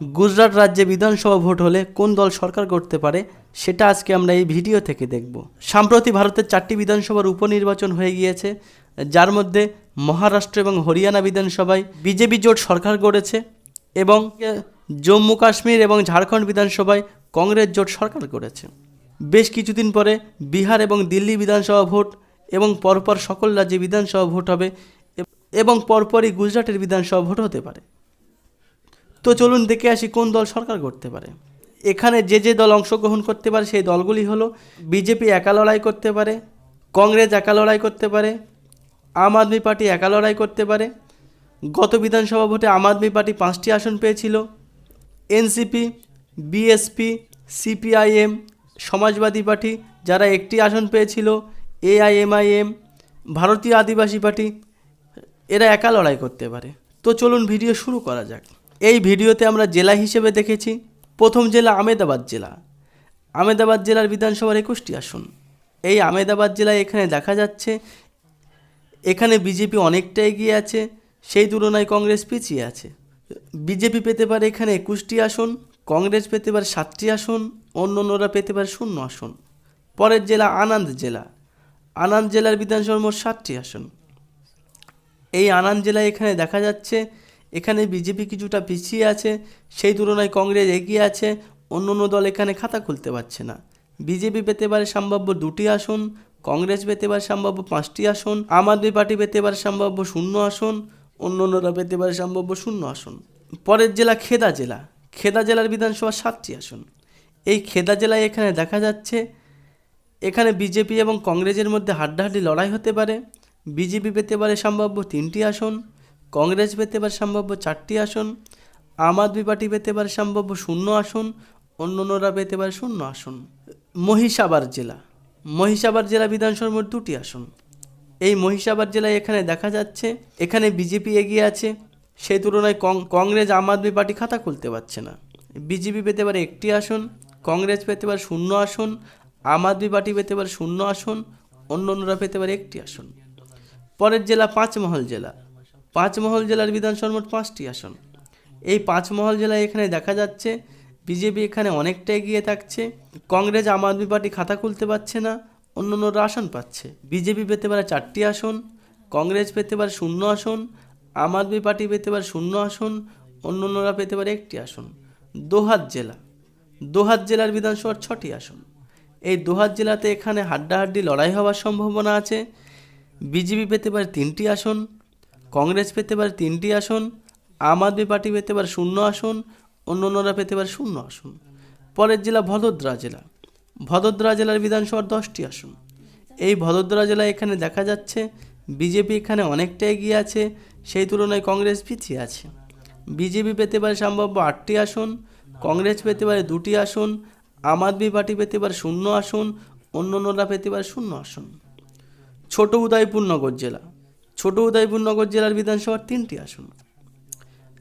গুজরাট রাজ্যে বিধানসভা ভোট হলে কোন দল সরকার করতে পারে, সেটা আজকে আমরা এই ভিডিও থেকে দেখব। সম্প্রতি ভারতের চারটি বিধানসভার উপনির্বাচন হয়ে গিয়েছে, যার মধ্যে মহারাষ্ট্র এবং হরিয়ানা বিধানসভায় বিজেপি জোট সরকার গড়েছে এবং জম্মু কাশ্মীর এবং ঝাড়খণ্ড বিধানসভায় কংগ্রেস জোট সরকার করেছে বেশ কিছুদিন পরে বিহার এবং দিল্লি বিধানসভা ভোট এবং পরপর সকল রাজ্যে বিধানসভা ভোট হবে এবং পরপরই গুজরাটের বিধানসভা ভোট হতে পারে। তো চলুন দেখে আসি কোন দল সরকার করতে পারে। এখানে যে যে দল অংশগ্রহণ করতে পারে সেই দলগুলি হলো বিজেপি একা লড়াই করতে পারে, কংগ্রেস একা লড়াই করতে পারে, আম আদমি পার্টি একা লড়াই করতে পারে, গত বিধানসভা ভোটে আম আদমি পার্টি পাঁচটি আসন পেয়েছিল, NCP, BSP, CPIM, Samajwadi party যারা একটি আসন পেয়েছিল, এআইএমআইএম, ভারতীয় আদিবাসী পার্টি, এরা একা লড়াই করতে পারে। তো চলুন ভিডিও শুরু করা যাক। এই ভিডিওতে আমরা জেলা হিসেবে দেখেছি প্রথম জেলা আমেদাবাদ জেলা। আমেদাবাদ জেলার বিধানসভার একুশটি আসন। এই আমেদাবাদ জেলায় এখানে দেখা যাচ্ছে, এখানে বিজেপি অনেকটা এগিয়ে আছে, সেই তুলনায় কংগ্রেস পিছিয়ে আছে। বিজেপি পেতে পারে এখানে একুশটি আসন, কংগ্রেস পেতে পারে সাতটি আসন অন্য অন্যরা পেতে পারে শূন্য আসন। পরের জেলা আনন্দ জেলা। আনন্দ জেলার বিধানসভার মোট ষাটটি আসন। এই আনন্দ জেলায় এখানে দেখা যাচ্ছে এখানে বিজেপি কিছুটা পিছিয়ে আছে, সেই তুলনায় কংগ্রেস এগিয়ে আছে, অন্য অন্য দল এখানে খাতা খুলতে পারছে না। বিজেপি পেতে পারে সম্ভাব্য দুটি আসন, কংগ্রেস পেতে পারে সম্ভাব্য পাঁচটি আসন, আম আদমি পার্টি পেতে পারে সম্ভাব্য শূন্য আসন, অন্য অন্যরা পেতে পারে সম্ভাব্য শূন্য আসন। পরের জেলা খেদা জেলা, খেদা জেলার বিধানসভা সাতটি আসন। এই খেদা জেলায় এখানে দেখা যাচ্ছে, এখানে বিজেপি এবং কংগ্রেসের মধ্যে হাড্ডাহাড্ডি লড়াই হতে পারে, বিজেপি পেতে পারে সম্ভাব্য তিনটি আসন কংগ্রেস পেতে পারে সম্ভাব্য চারটি আসন, আম আদমি পার্টি পেতে পারে সম্ভাব্য শূন্য আসন অন্য অন্যরা পেতে পারে শূন্য আসন। মহিষাবার জেলা মহিষাবার জেলা বিধানসভার দুটি আসন। এই মহিষাবার জেলায় এখানে দেখা যাচ্ছে, এখানে বিজেপি এগিয়ে আছে সেই তুলনায় কংগ্রেস আম আদমি পার্টি খাতা খুলতে পারছে না। বিজেপি পেতে পারে একটি আসন, কংগ্রেস পেতে পারে শূন্য আসন, আম আদমি পার্টি পেতে পারে শূন্য আসন অন্য অন্যরা পেতে পারে একটি আসন। পরের জেলা পাঁচমহল জেলা পাঁচমহল জেলার বিধানসভার মোট পাঁচটি আসন। এই পাঁচমহল জেলায় এখানে দেখা যাচ্ছে, বিজেপি এখানে অনেকটা এগিয়ে থাকছে, কংগ্রেস, আম আদমি পার্টি খাতা খুলতে পারছে না অন্য অন্যরা আসন পাচ্ছে। বিজেপি পেতে পারে চারটি আসন, কংগ্রেস পেতে পারে শূন্য আসন, আম আদমি পার্টি পেতে পারে শূন্য আসন অন্য অন্যরা পেতে পারে একটি আসন। দোহাত জেলা। দোহাত জেলার বিধানসভার ছটি আসন। এই দোহাত জেলাতে এখানে হাড্ডাহাড্ডি লড়াই হওয়ার সম্ভাবনা আছে। বিজেপি পেতে পারে তিনটি আসন কংগ্রেস পেতে পারে তিনটি আসন, আম আদমি পার্টি পেতে পারে শূন্য আসন অন্য অন্যরা পেতে পারে শূন্য আসন। পরের জেলা ভদোদরা জেলা। ভদোদরা জেলার বিধানসভার দশটি আসন। এই ভদোদরা জেলায় এখানে দেখা যাচ্ছে বিজেপি এখানে অনেকটা এগিয়ে আছে, সেই তুলনায় কংগ্রেস পিছিয়ে আছে। বিজেপি পেতে পারে সম্ভাব্য আটটি আসন, কংগ্রেস পেতে পারে দুটি আসন, আম আদমি পার্টি পেতে পারে শূন্য আসন অন্য অন্যরা পেতে পারে শূন্য আসন। ছোট উদয়পুর নগর জেলা। ছোট উদয়পুর নগর জেলার বিধানসভার তিনটি আসন।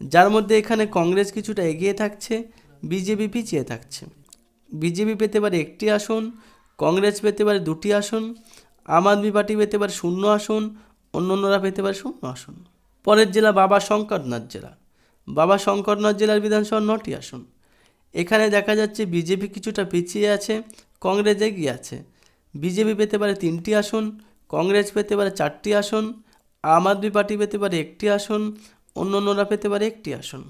যার মধ্যে এখানে কংগ্রেস কিছুটা এগিয়ে থাকছে, বিজেপি পিছিয়ে থাকছে। বিজেপি পেতে পারে একটি আসন, কংগ্রেস পেতে পারে দুটি আসন, আম আদমি পার্টি পেতে পারে শূন্য আসন অন্য অন্যরা পেতে পারে শূন্য আসন। পরের জেলা বাবা শঙ্করনাথ জেলা। বাবা শঙ্করনাথ জেলার বিধানসভার নটি আসন। এখানে দেখা যাচ্ছে বিজেপি কিছুটা পিছিয়ে আছে, কংগ্রেস এগিয়ে আছে। বিজেপি পেতে পারে তিনটি আসন, কংগ্রেস পেতে পারে চারটি আসন আম আদমি পার্টি পেতে পারে একটি আসন অন্য অন্যরা পেতে পারে একটি আসন।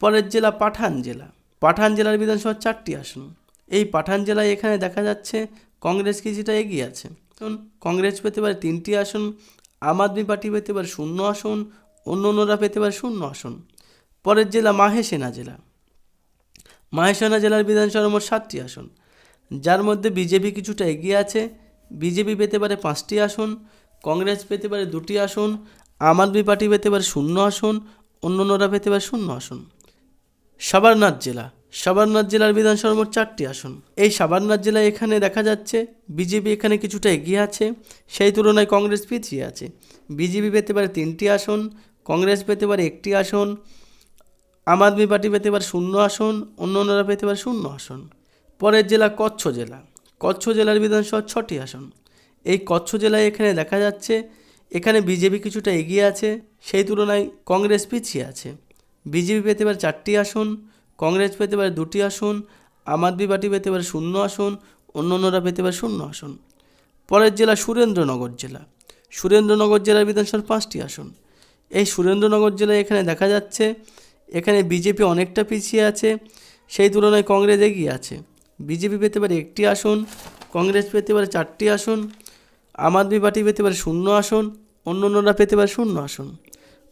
পরের জেলা পাঠান জেলা। পাঠান জেলার বিধানসভার চারটি আসন। এই পাঠান জেলায় এখানে দেখা যাচ্ছে কংগ্রেস কিছুটা এগিয়ে আছে। কারণ কংগ্রেস পেতে পারে তিনটি আসন, আম আদমি পার্টি পেতে পারে শূন্য আসন অন্য অন্যরা পেতে পারে শূন্য আসন। পরের জেলা মাহেসেনা জেলা। মাহেসেনা জেলার বিধানসভার মোট সাতটি আসন। যার মধ্যে বিজেপি কিছুটা এগিয়ে আছে। বিজেপি পেতে পারে পাঁচটি আসন। কংগ্রেস পেতে পারে দুটি আসন, আম আদমি পার্টি পেতে পারে শূন্য আসন অন্য অন্যরা পেতে পারে শূন্য আসন। সাবারনাথ জেলা, সাবারনাথ জেলার বিধানসভার মোট চারটি আসন। এই সাবারনাথ জেলায় এখানে দেখা যাচ্ছে বিজেপি এখানে কিছুটা এগিয়ে আছে, সেই তুলনায় কংগ্রেস পিছিয়ে আছে। বিজেপি পেতে পারে তিনটি আসন, কংগ্রেস পেতে পারে একটি আসন, আম আদমি পার্টি পেতে পারে শূন্য আসন অন্য অন্যরা পেতে পারে শূন্য আসন। পরের জেলা কচ্ছ জেলা, কচ্ছ জেলার বিধানসভার ছটি আসন। এই কচ্ছ জেলায় এখানে দেখা যাচ্ছে, এখানে বিজেপি কিছুটা এগিয়ে আছে, সেই তুলনায় কংগ্রেস পিছিয়ে আছে। বিজেপি পেতে পারে চারটি আসন, কংগ্রেস পেতে পারে দুটি আসন, আম আদমি পার্টি পেতে পারে শূন্য আসন অন্য অন্যরা পেতে পারে শূন্য আসন। পরের জেলা সুরেন্দ্রনগর জেলা। সুরেন্দ্রনগর জেলার বিধানসভার পাঁচটি আসন। এই সুরেন্দ্রনগর জেলায় এখানে দেখা যাচ্ছে, এখানে বিজেপি অনেকটা পিছিয়ে আছে, সেই তুলনায় কংগ্রেস এগিয়ে আছে। বিজেপি পেতে পারে একটি আসন, কংগ্রেস পেতে পারে চারটি আসন আম আদমি পার্টি পেতে পারে শূন্য আসন, অন্য অন্যরা পেতে পারে শূন্য আসন।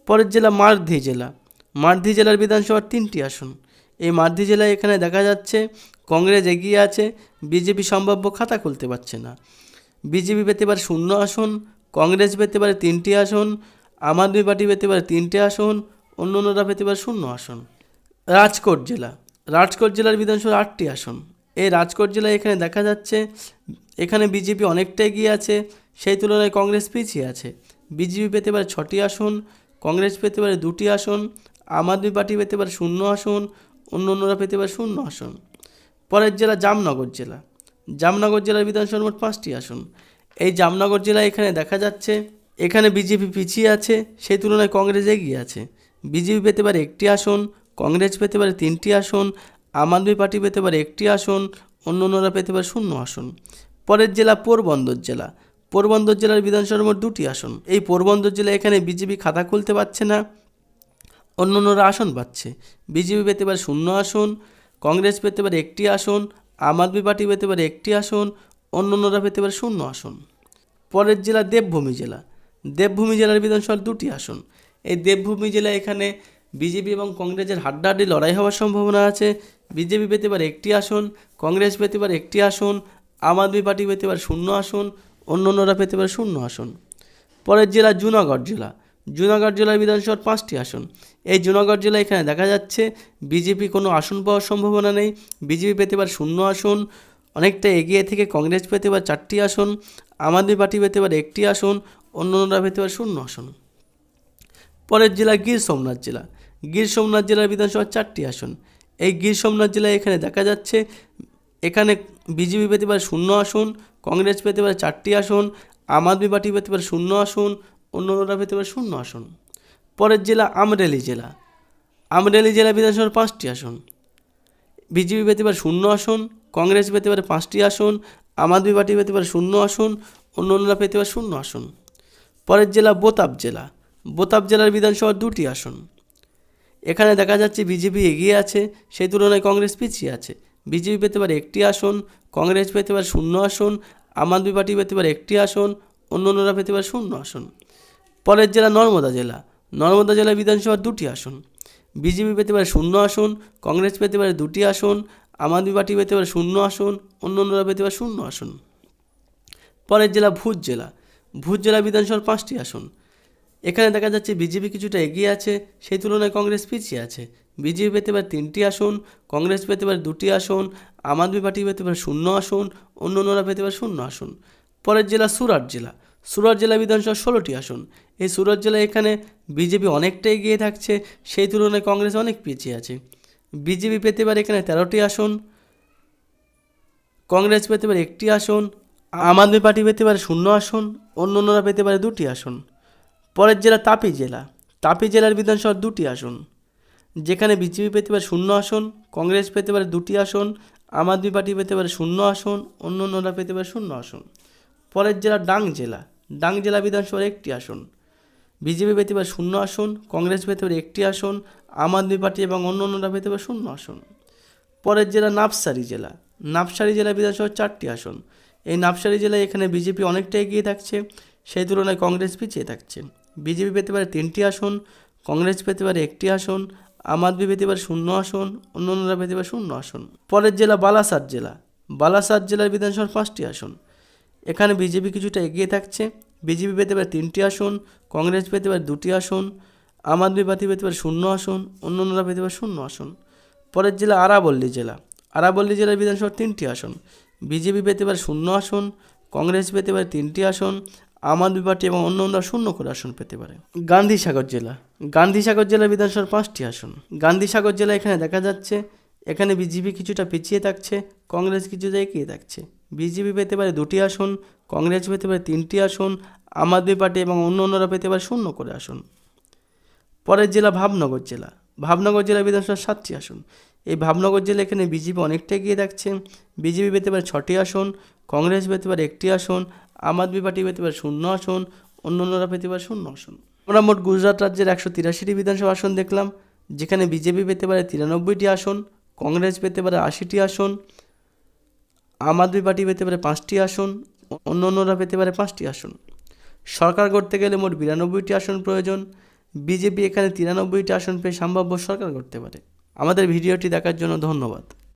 পরের জেলা মারধি জেলা। মারধি জেলার বিধানসভার তিনটি আসন। এই মারধি জেলায় এখানে দেখা যাচ্ছে কংগ্রেস এগিয়ে আছে, বিজেপি সম্ভাব্য খাতা খুলতে পারছে না। বিজেপি পেতে পারে শূন্য আসন, কংগ্রেস পেতে পারে তিনটি আসন, আম আদমি পার্টি পেতে পারে তিনটি আসন, অন্য অন্যরা পেতে পারে শূন্য আসন। রাজকোট জেলা। রাজকোট জেলার বিধানসভার আটটি আসন। এই রাজকোট জেলায় এখানে দেখা যাচ্ছে, এখানে বিজেপি অনেকটা এগিয়ে আছে, সেই তুলনায় কংগ্রেস পিছিয়ে আছে। বিজেপি পেতে পারে ছটি আসন, কংগ্রেস পেতে পারে দুটি আসন, আম আদমি পার্টি পেতে পারে শূন্য আসন, অন্য অন্যরা পেতে পারে শূন্য আসন। পরের জেলা জামনগর জেলা। জামনগর জেলার বিধানসভার মোট পাঁচটি আসন। এই জামনগর জেলায় এখানে দেখা যাচ্ছে, এখানে বিজেপি পিছিয়ে আছে, সেই তুলনায় কংগ্রেস এগিয়ে আছে। বিজেপি পেতে পারে একটি আসন, কংগ্রেস পেতে পারে তিনটি আসন আম আদমি পার্টি পেতে পারে একটি আসন অন্য অন্যরা পেতে পারে শূন্য আসন। পরের জেলা পোরবন্দর জেলা। পোরবন্দর জেলার বিধানসভার মোট দুটি আসন। এই পোরবন্দর জেলা এখানে বিজেপি খাতা খুলতে পারছে না অন্য অন্যরা আসন পাচ্ছে। বিজেপি পেতে পারে শূন্য আসন, কংগ্রেস পেতে পারে একটি আসন, আম আদমি পার্টি পেতে পারে একটি আসন অন্য অন্যরা পেতে পারে শূন্য আসন। পরের জেলা দেবভূমি জেলা। দেবভূমি জেলার বিধানসভার দুটি আসন। এই দেবভূমি জেলা এখানে বিজেপি এবং কংগ্রেসের হাড্ডাহাড্ডি লড়াই হওয়ার সম্ভাবনা আছে। বিজেপি পেতে পারে একটি আসন, কংগ্রেস পেতে পারে একটি আসন, আম আদমি পার্টি পেতে পারে শূন্য আসন অন্য অন্যরা পেতে পারে শূন্য আসন। পরের জেলা জুনাগড় জেলা। জুনাগড় জেলার বিধানসভার পাঁচটি আসন। এই জুনাগড় জেলা এখানে দেখা যাচ্ছে বিজেপি কোনো আসন পাওয়ার সম্ভাবনা নেই। বিজেপি পেতে পারে শূন্য আসন, অনেকটা এগিয়ে থেকে কংগ্রেস পেতে পারে চারটি আসন, আম আদমি পার্টি পেতে পারে একটি আসন অন্য অন্যরা পেতে পারে শূন্য আসন। পরের জেলা গির সোমনাথ জেলা। গির সোমনাথ জেলার বিধানসভার চারটি আসন। এই গির সোমনাথ জেলায় এখানে দেখা যাচ্ছে, এখানে বিজেপি পেতে পারে শূন্য আসন, কংগ্রেস পেতে পারে চারটি আসন, আম আদমি পার্টি পেতে পারে শূন্য আসন অন্য অন্যরা পেতে পারে শূন্য আসন। পরের জেলা আমরেলি জেলা। আমরেলি জেলা বিধানসভার পাঁচটি আসন। বিজেপি পেতে পারে শূন্য আসন, কংগ্রেস পেতে পারে পাঁচটি আসন, আম আদমি পার্টি পেতে পারে শূন্য আসন অন্য অন্যরা পেতে পারে শূন্য আসন। পরের জেলা বোতাব জেলা। বোতাব জেলার বিধানসভার দুটি আসন। এখানে দেখা যাচ্ছে বিজেপি এগিয়ে আছে, সেই তুলনায় কংগ্রেস পিছিয়ে আছে। বিজেপি পেতে পারে একটি আসন, কংগ্রেস পেতে পারে শূন্য আসন, আম আদমি পার্টি পেতে পারে একটি আসন অন্য অন্যরা পেতে পারে শূন্য আসন। পরের জেলা নর্মদা জেলা নর্মদা জেলা বিধানসভার দুটি আসন। বিজেপি পেতে পারে শূন্য আসন, কংগ্রেস পেতে পারে দুটি আসন, আম আদমি পার্টি পেতে পারে শূন্য আসন অন্য অন্যরা পেতে পারে শূন্য আসন। পরের জেলা ভুজ জেলা ভুজ জেলা বিধানসভার পাঁচটি আসন। এখানে দেখা যাচ্ছে বিজেপি কিছুটা এগিয়ে আছে, সেই তুলনায় কংগ্রেস পিছিয়ে আছে। বিজেপি পেতে পারে তিনটি আসন, কংগ্রেস পেতে পারে দুটি আসন, আম আদমি পার্টি পেতে পারে শূন্য আসন অন্য অন্যরা পেতে পারে শূন্য আসন। পরের জেলা সুরাট জেলা। সুরাট জেলা বিধানসভা ষোলোটি আসন। এই সুরাট জেলায় এখানে বিজেপি অনেকটা এগিয়ে থাকছে, সেই তুলনায় কংগ্রেস অনেক পিছিয়ে আছে। বিজেপি পেতে পারে এখানে তেরোটি আসন, কংগ্রেস পেতে পারে একটি আসন, আম আদমি পার্টি পেতে পারে শূন্য আসন অন্য অন্যরা পেতে পারে দুটি আসন। পরের জেলা তাপি জেলা। তাপি জেলার বিধানসভার দুটি আসন। যেখানে বিজেপি পেতে পারে শূন্য আসন, কংগ্রেস পেতে পারে দুটি আসন, আম আদমি পার্টি পেতে পারে শূন্য আসন অন্য অন্যরা পেতে পারে শূন্য আসন। পরের জেলা ডাং জেলা। ডাং জেলা বিধানসভার একটি আসন। বিজেপি পেতে পারে শূন্য আসন, কংগ্রেস পেতে পারে একটি আসন, আম আদমি পার্টি এবং অন্য অন্যরা পেতে পারে শূন্য আসন। পরের জেলা নাফসারি জেলা। নাফসারি জেলা বিধানসভার চারটি আসন। এই নাফসারি জেলায় এখানে বিজেপি অনেকটা এগিয়ে থাকছে, সেই তুলনায় কংগ্রেস পিছিয়ে থাকছে। বিজেপি পেতে পারে তিনটি আসন কংগ্রেস পেতে পারে একটি আসন আম আদমি পেতে পারে শূন্য আসন অন্য অন্যরা পেতে পারে শূন্য আসন পরের জেলা বালাসাত জেলা বালাসাত জেলার বিধানসভার পাঁচটি আসন এখানে বিজেপি কিছুটা এগিয়ে থাকছে বিজেপি পেতে পারে তিনটি আসন কংগ্রেস পেতে পারে দুটি আসন আম আদমি পার্টি পেতে পারে শূন্য আসন অন্য অন্যরা পেতে পারে শূন্য আসন পরের জেলা আরাবল্লী জেলা আরাবল্লী জেলার বিধানসভার তিনটি আসন বিজেপি পেতে পারে শূন্য আসন কংগ্রেস পেতে পারে তিনটি আসন আম আদমি পার্টি এবং অন্য অন্য শূন্য করে আসন পেতে পারে। গান্ধীসাগর জেলা। গান্ধীসাগর জেলা বিধানসভার পাঁচটি আসন। গান্ধীসাগর জেলা এখানে দেখা যাচ্ছে, এখানে বিজেপি কিছুটা পিছিয়ে থাকছে, কংগ্রেস কিছুটা এগিয়ে থাকছে। বিজেপি পেতে পারে দুটি আসন, কংগ্রেস পেতে পারে তিনটি আসন, আম আদমি পার্টি এবং অন্য অন্যরা পেতে পারে শূন্য করে আসন। পরের জেলা ভাবনগর জেলা। ভাবনগর জেলা বিধানসভার সাতটি আসন। এই ভাবনগর জেলা এখানে বিজেপি অনেকটা এগিয়ে থাকছে। বিজেপি পেতে পারে ছটি আসন, কংগ্রেস পেতে পারে একটি আসন, আম আদমি পার্টি পেতে পারে শূন্য আসন অন্য অন্যরা পেতে পারে শূন্য আসন। আমরা মোট গুজরাট রাজ্যের একশো তিরাশিটি বিধানসভা আসন দেখলাম, যেখানে বিজেপি পেতে পারে তিরানব্বইটি আসন, কংগ্রেস পেতে পারে আশিটি আসন, আম আদমি পার্টি পেতে পারে পাঁচটি আসন অন্য অন্যরা পেতে পারে পাঁচটি আসন। সরকার করতে গেলে মোট বিরানব্বইটি আসন প্রয়োজন। বিজেপি এখানে তিরানব্বইটি আসন পেয়ে সম্ভাব্য সরকার করতে পারে। আমাদের ভিডিওটি দেখার জন্য ধন্যবাদ।